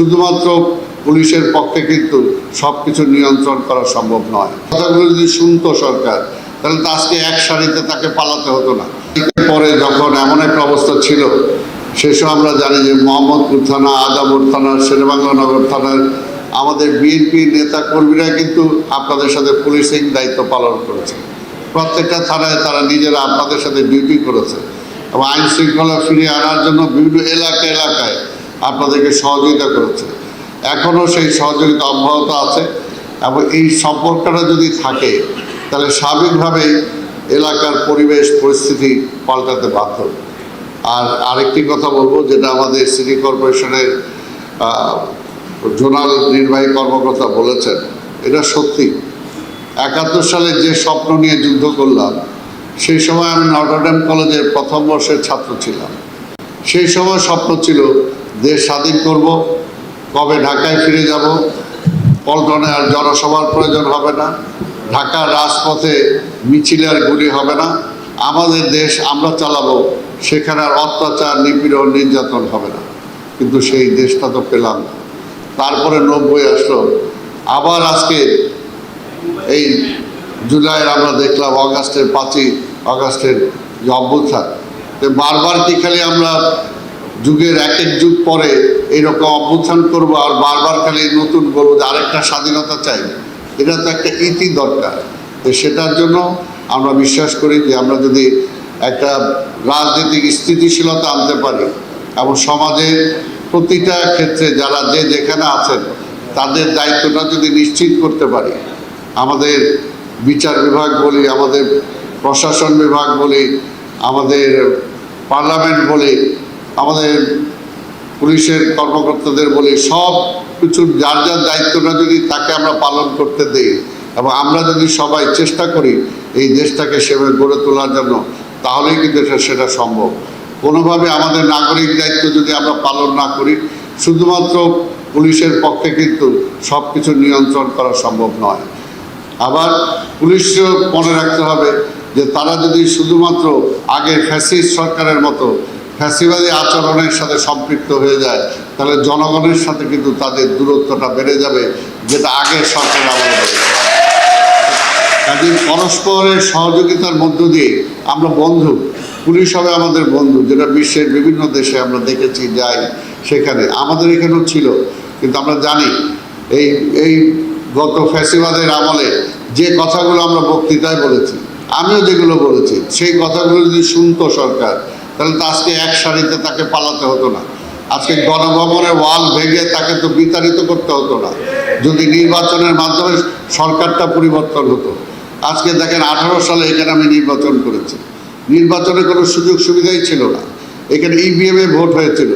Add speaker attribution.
Speaker 1: শুধুমাত্র পুলিশের পক্ষে কিন্তু সব কিছু নিয়ন্ত্রণ করা সম্ভব নয়। কথাগুলো যদি শুনতো সরকার, তাহলে তো আজকে এক সারিতে তাকে পালাতে হতো না। পরে যখন এমন একটা অবস্থা ছিল, সেসব আমরা জানি যে মোহাম্মদপুর থানা আজামর থানা শেরবাংলা নগর থানার আমাদের বিএনপি নেতা কর্মীরা কিন্তু আপনাদের সাথে পুলিশিং দায়িত্ব পালন করেছে। প্রত্যেকটা থানায় তারা নিজেরা আপনাদের সাথে ডিউটি করেছে। এবং আইন শৃঙ্খলা ফিরিয়ে আনার জন্য বিভিন্ন এলাকা এলাকায় আপনাদেরকে সহযোগিতা করেছে। এখনও সেই সহযোগিতা অব্যাহত আছে এবং এই সম্পর্কটা যদি থাকে, তাহলে স্বাভাবিকভাবেই এলাকার পরিবেশ, পরিস্থিতি পাল্টাতে বাধ্য। আর আরেকটি কথা বলব, যেটা আমাদের সিটি কর্পোরেশনের জোনাল নির্বাহী কর্মকর্তা বলেছেন, এটা সত্যি। একাত্তর সালে যে স্বপ্ন নিয়ে যুদ্ধ করলাম, সেই সময় আমি নটরডেম কলেজের প্রথম বর্ষের ছাত্র ছিলাম। সেই সময় স্বপ্ন ছিল দেশ স্বাধীন করব, কবে ঢাকায় ফিরে যাব, পল্টনে আর জনসভার প্রয়োজন হবে না, ঢাকার রাজপথে মিছিল আর গুলি হবে না, আমাদের দেশ আমরা চালাবো, সেখানে আর অত্যাচার, নিপীড়ন, নির্যাতন হবে না। কিন্তু সেই দেশটা তো পেলাম তারপরে নব্বই আসলো, আবার আজকে এই জুলাইয়ের আমরা দেখলাম অগাস্টের পাঁচই অগাস্টের যে অভ্যুত্থান বারবার কি খালি আমরা যুগের এক এক যুগ পরে এইরকম অভ্যুত্থান করব আর বারবার খালি নতুন বলব যে আরেকটা স্বাধীনতা চাই। এটা তো একটা ইতি দরকার। তো সেটার জন্য আমরা বিশ্বাস করি যে আমরা যদি একটা রাজনৈতিক স্থিতিশীলতা আনতে পারি এবং সমাজের প্রতিটা ক্ষেত্রে যারা যে যেখানে আছেন, তাদের দায়িত্বটা যদি নিশ্চিত করতে পারি, আমাদের বিচার বিভাগ বলি, আমাদের প্রশাসন বিভাগ বলি, আমাদের পার্লামেন্ট বলি আমাদের পুলিশের কর্মকর্তাদের বলি, সব কিছু যার যার দায়িত্বটা যদি তাকে আমরা পালন করতে দিই এবং আমরা যদি সবাই চেষ্টা করি এই দেশটাকে সেভাবে গড়ে তোলার জন্য, তাহলেই কিন্তু সেটা সম্ভব। কোনোভাবে আমাদের নাগরিক দায়িত্ব যদি আমরা পালন না করি, শুধুমাত্র পুলিশের পক্ষে কিন্তু সব কিছু নিয়ন্ত্রণ করা সম্ভব নয়। আবার পুলিশকেও মনে রাখতে হবে যে তারা যদি শুধুমাত্র আগের ফ্যাসিস্ট সরকারের মতো ফ্যাসিবাদী আচরণের সাথে সম্পৃক্ত হয়ে যায়, তাহলে জনগণের সাথে কিন্তু তাদের দূরত্বটা বেড়ে যাবে, যেটা আগের সরকার আমলে। কাজে পরস্পরের সহযোগিতার মধ্য দিয়ে আমরা বন্ধু, পুলিশ হবে আমাদের বন্ধু, যেটা বিশ্বের বিভিন্ন দেশে আমরা দেখেছি, যাই সেখানে আমাদের এখানেও ছিল, কিন্তু আমরা জানি, এই এই গত ফ্যাসিবাদের আমলে যে কথাগুলো আমরা বক্তৃতায় বলেছি, আমিও যেগুলো বলেছি, সেই কথাগুলো যদি শুনতো সরকার তাহলে তো আজকে এক সারিতে তাকে পালাতে হতো না। আজকে গণভবনের ওয়াল ভেঙে তাকে তো বিতাড়িত করতে হতো না। যদি নির্বাচনের মাধ্যমে সরকারটা পরিবর্তন হতো। আজকে দেখেন আঠারো সালে এখানে আমি নির্বাচন করেছি। নির্বাচনে কোনো সুযোগ সুবিধাই ছিল না। এখানে ইভিএমে ভোট হয়েছিল।